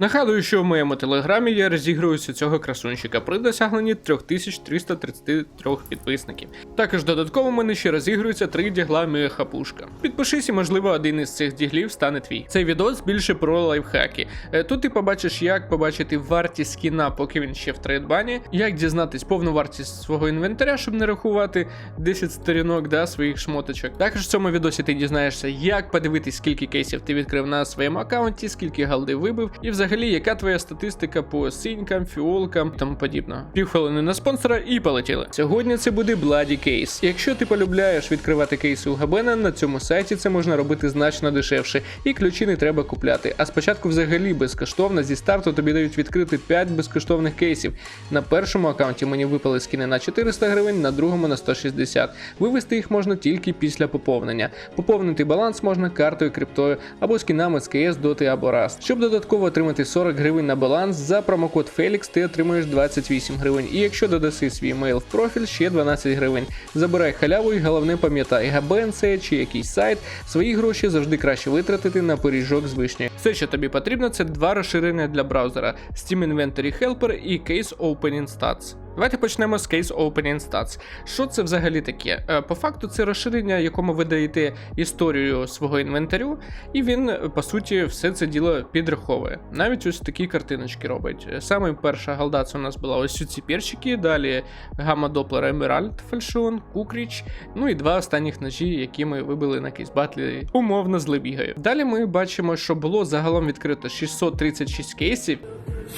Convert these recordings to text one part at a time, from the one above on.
Нагадую, що в моєму телеграмі я розігруюся цього красунчика при досягненні 3333 підписників. Також додатково мене ще розігрується 3 дігла мегахапушка. Підпишись і, можливо, один із цих діглів стане твій. Цей відос більше про лайфхаки. Е, Тут ти побачиш, як побачити вартість скіна, поки він ще в трейдбані, як дізнатись повну вартість свого інвентаря, щоб не рахувати 10 сторінок да, своїх шмоточок. Також в цьому відосі ти дізнаєшся, як подивитись, скільки кейсів ти відкрив на своєму аккаунті, скільки галди вибив, і взагалі, яка твоя статистика по синькам, фіолкам і тому подібно. Півхвилини на спонсора і полетіли. Сьогодні це буде Bloody Case. Якщо ти полюбляєш відкривати кейси у Габена, на цьому сайті це можна робити значно дешевше, і ключі не треба купляти. А спочатку взагалі безкоштовно зі старту тобі дають відкрити 5 безкоштовних кейсів. На першому аккаунті мені випали скіни на 400 гривень, на другому на 160. Вивести їх можна тільки після поповнення. Поповнити баланс можна картою, криптою або скінами з КС, Доти або Rust. Щоб додатково отримати 40 гривень на баланс, за промокод Felix ти отримуєш 28 гривень. І якщо додаси свій мейл в профіль, ще 12 гривень. Забирай халяву і головне пам'ятай, габен це чи якийсь сайт, свої гроші завжди краще витратити на пиріжок з вишні. Все, що тобі потрібно, це два розширення для браузера: Steam Inventory Helper і Case Opening Stats. Давайте почнемо з Case Opening Stats. Що це взагалі таке? Е, По факту, це розширення, якому ви даєте історію свого інвентарю, і він, по суті, все це діло підраховує. Навіть ось такі картиночки робить. Е, Саме перша галда це у нас була ось ці перчики, далі гамма Доплер Емеральд Фальшон, Кукріч, ну і два останніх ножі, які ми вибили на кейс-батлі умовно з Лебігою. Далі ми бачимо, що було загалом відкрито 636 кейсів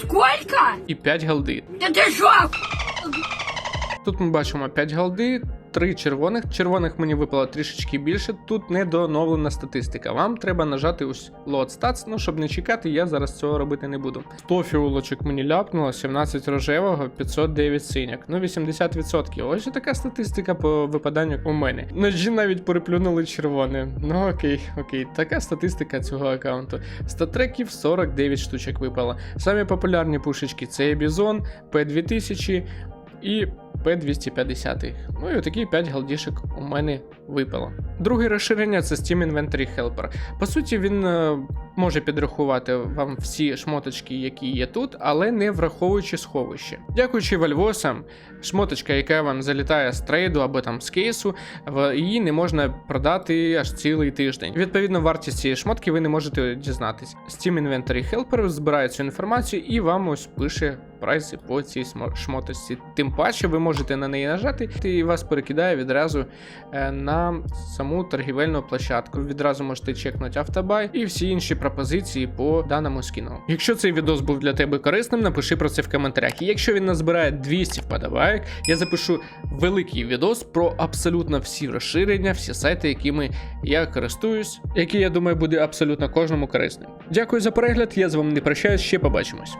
Сколько? і 5 галди. Да ты шо? Тут ми бачимо 5 голди, 3 червоних. Червоних мені випало трішечки більше. Тут не дооновлена статистика. Вам треба нажати ось Load Stats, ну щоб не чекати, я зараз цього робити не буду. 100 фіулочок мені ляпнуло, 17 рожевого, 509 синяк. Ну 80%. Ось така статистика по випаданню у мене. Ножі навіть переплюнули червоне. Ну окей, окей, така статистика цього аккаунту. Статреків 49 штучок випало. Самі популярні пушечки це Бізон, P2000 і P250. Ну і отакі 5 галдішок у мене випало. Друге розширення це Steam Inventory Helper. По суті, він е, може підрахувати вам всі шмоточки, які є тут, але не враховуючи сховище. Дякуючи вальвосам, шмоточка, яка вам залітає з трейду або там з кейсу, її не можна продати аж цілий тиждень. Відповідно, вартість цієї шмотки ви не можете дізнатись. Steam Inventory Helper збирає цю інформацію і вам ось пише прайси по цій шмоточці. Тим паче ви можете на неї нажати, і вас перекидає відразу е, на саму торгівельну площадку. Відразу можете чекнути автобай і всі інші пропозиції по даному скіну. Якщо цей відос був для тебе корисним, напиши про це в коментарях. І якщо він назбирає 200 вподобайок, я запишу великий відос про абсолютно всі розширення, всі сайти, якими я користуюсь, які я думаю буде абсолютно кожному корисним. Дякую за перегляд. Я з вами не прощаюсь, ще побачимось.